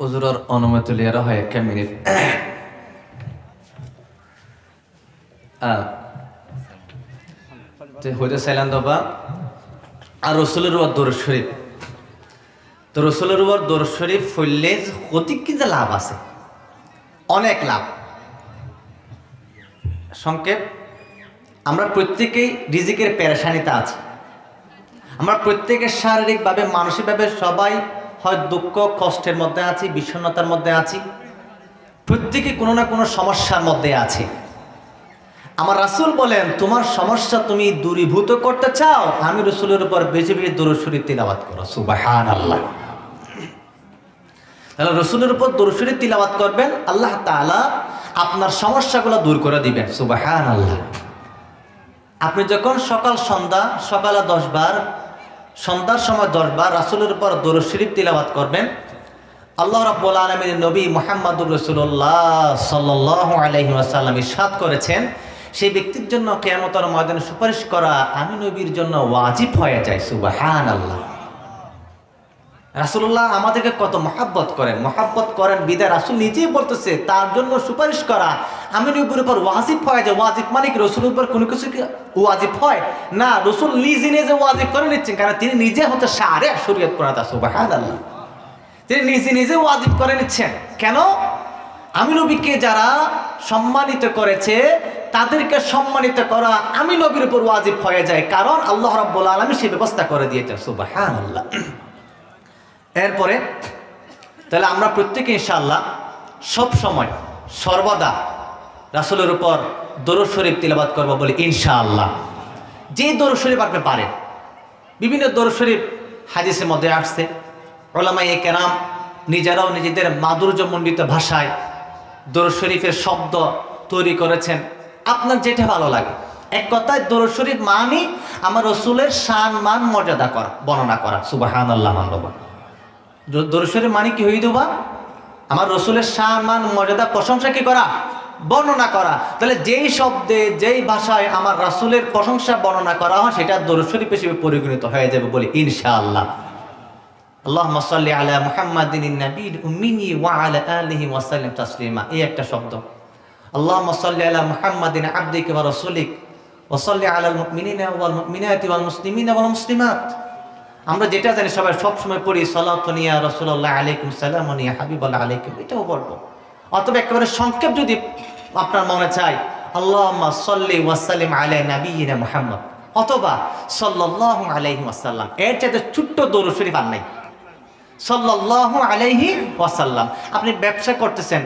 হুজুরের অনুমতি লিয়ারা হয় একটা মিনিট। হইতে চাইলাম দবা আর রসুলের উপর দৌড় শরীফ। তো রসুলের উপর দৌড় শরীফ ফললে অধিক কিন্তু লাভ আছে? অনেক লাভ। সংক্ষেপ, আমরা প্রত্যেকেই রিজিকের পেরেশানিতে আছি। আমরা প্রত্যেকের শারীরিকভাবে, মানসিকভাবে সবাই হয় দুঃখ, কষ্টের মধ্যে আছি, বিষণ্ণতার মধ্যে আছি, প্রত্যেকে কোনো না কোনো সমস্যার মধ্যে আছে। আমার রাসূল বলেন, তোমার সমস্যা তুমি দূরীভূত করতে চাও? আমি রসুলের উপর বেশি বেশি দূরসুরি তিলাবাত করো সুবাহান আল্লাহ তাহলে রসুলের উপর দূরসুরি তিলাবাত করবেন, আল্লাহ তাআলা আপনার সমস্যাগুলো দূর করে দিবেন সুবাহান আল্লাহ আপনি যখন সকাল সন্ধ্যা, সকালে দশ বার সন্ধ্যার সময় দশবার রাসুলের উপর দরুদ শরীফ তিলাবাত করবেন। আল্লাহ রাব্বুল আলমীর নবী মোহাম্মদুর রসুল্লাহ সাল্লাহ আলহি আসাল্লাম ইসাদ করেছেন, সেই ব্যক্তির জন্য কেমতর ময়দানে সুপারিশ করা আমি নবীর জন্য ওয়াজিব হয়ে যায় সুবাহান আল্লাহ রাসুল্লাহ আমাদেরকে কত মহাব্বত করেন মহাব্বত করেন, বিদায়। রাসুল নিজেই বলতেছে, তার জন্য সুপারিশ করা। আমি নবীর উপর ওয়াজিব হয় যে, ওয়াজিব মানে কি? রসুল উপর কোনো কিছু ওয়াজিব হয়? না, রসুল নিজে নিজে ওয়াজিব করে নিচ্ছেন, কারণ তিনি নিজে হচ্ছে সারে শরীয়ত প্রণাতা সুবাহান আল্লাহ তিনি নিজে নিজে ওয়াজিব করে নিচ্ছেন। কেন? আমি নবীকে যারা সম্মানিত করেছে, তাদেরকে সম্মানিত করা আমি নবীর উপর ওয়াজিব হয়ে যায়, কারণ আল্লাহ রাব্বুল আলামিন সে ব্যবস্থা করে দিয়েছে সুবাহান আল্লাহ এরপরে, তাহলে আমরা প্রত্যেকে ইনশাআল্লাহ সব সময় সর্বদা রাসুলের উপর দরুদ শরীফ তিলাবাত করব বলে ইনশাআল্লাহ। যে দরুদ শরীফ আপনি পারেন, বিভিন্ন দরুদ শরীফ হাদিসের মধ্যে আসছে ওলামাই এ কেরাম নিজেরাও নিজেদের মাধুর্যমণ্ডিত ভাষায় দরুদ শরীফের শব্দ তৈরি করেছেন। আপনার যেটা ভালো লাগে। এক কথায় দরুদ শরীফ মানি আমার রসুলের শান মান মর্যাদা করা, বর্ণনা করা। সুবাহান আল্লাহ মানবা। দরুদ মানে কি হয়ে দেবা আমার রসুলের সম্মান মর্যাদা, প্রশংসা কি করা? বর্ণনা করা। তাহলে যেই শব্দে, যেই ভাষায় আমার রাসুলের প্রশংসা বর্ণনা করা হয়, সেটা দরুদ শরীফ হিসেবে পরিগণিত হয়ে যাবে বলে ইনশাআল্লাহ। আল্লাহ সাল্লি আলা মুহাম্মাদিন নবীর উম্মিনি ওয়া আলা আলিহি ওয়াসাল্লাম তাসলিমা। এই একটা শব্দ। আল্লাহ সাল্লি আলা মুহাম্মাদিন আবদিক ওয়া রাসূলিক। ওয়া সাল্লি আলাল মুমিনিনা ওয়াল মুমিনাতি ওয়াল মুসলিমিনা ওয়াল মুসলিমাত। আমরা যেটা জানি, সবাই সবসময় পড়ি সলাতনিয়া রসুল্লাহ আলাইকুম সালামনিয়া হাবিবাল্লাহ আলাইকুম, এটাও পড়ব। অথবা একেবারে সংক্ষেপ যদি আপনার মনে চাই আল্লাহ সাল্লি ওয়াসাল্লিম আলাই নবীনা মুহাম্মদ, অথবা সাল্লাহ আলাইহি ওয়াসাল্লাম এর চাইতে ছোট্ট দৌড় শরীফ আর নাই। সাল্লাহ আলাইহি ওয়াসাল্লাম আপনি ব্যবসা করতেছেন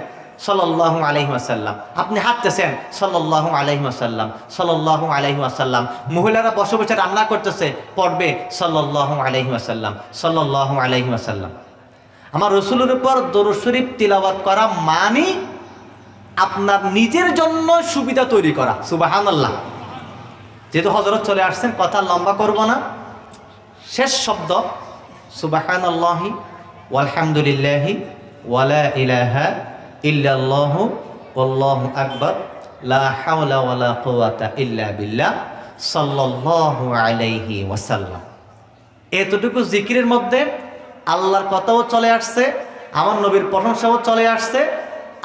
সাল্লাল্লাহু আলাইহি ওয়াসাল্লাম। আপনি হাঁটতেছেন ওয়াসাল্লাম, সাল্লাল্লাহু আলাইহি ওয়াসাল্লাম। মহিলারা বসে বসে রান্না করতেছে, পড়বে ওয়াসাল্লাম, সাল্লাল্লাহু আলাইহি ওয়াসাল্লাম। আমার রসুলের উপর দরুদ শরীফ তিলাওয়াত করা মানে আপনার নিজের জন্য সুবিধা তৈরি করা, সুবাহানাল্লাহ। যেহেতু হজরত চলে আসছেন, কথা লম্বা করব না। শেষ শব্দ, সুবাহানাল্লাহি, ওয়ালহামদুলিল্লাহি, ওয়ালা ইলাহা ইল্লাল্লাহু আল্লাহু হাওলা ওয়ালা ইল্লা বিল্লাহ এতটুকু জিকিরের মধ্যে আল্লাহর কথাও চলে আসছে, আমার নবীর প্রশংসাও চলে আসছে,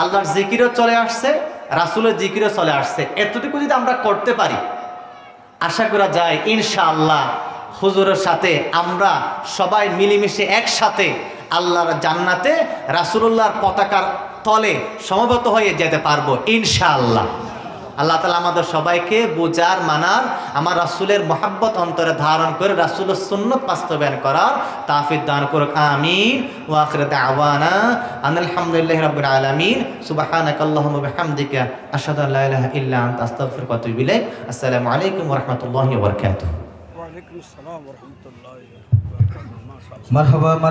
আল্লাহর জিকিরও চলে আসছে, রাসুলের জিকিরও চলে আসছে। এতটুকু যদি আমরা করতে পারি, আশা করা যায় ইনশাআল্লাহ হুজুরের সাথে আমরা সবাই মিলেমিশে একসাথে আল্লাহর জান্নাতে রাসুলুল্লাহর পতাকার তলে সমবেত হয়ে যেতে পারব ইনশাআল্লাহ। আল্লাহ তালা আমাদের সবাইকে বোঝার মানার আমার রাসুলের মোহাব্বত অন্তরে ধারণ করে রাসুলের সুন্নত বাস্তবায়ন করার তাফিদ দান করুক আমিন। ওয়াখির দাওয়ানা আলহামদুলিল্লাহ রাব্বুল আলামিন। সুবহানাক আল্লাহুম্মা বিহামদিকা। আশহাদু আল্লা ইলাহা ইল্লা আনতা আস্তাগফিরুকা ওয়া আতুবু ইলাইক। আসসালামু আলাইকুম ওয়া রাহমাতুল্লাহি ওয়া বারাকাতুহু। ওয়ালাইকুম আসসালাম রহমতুল্লাহ মারহাবা।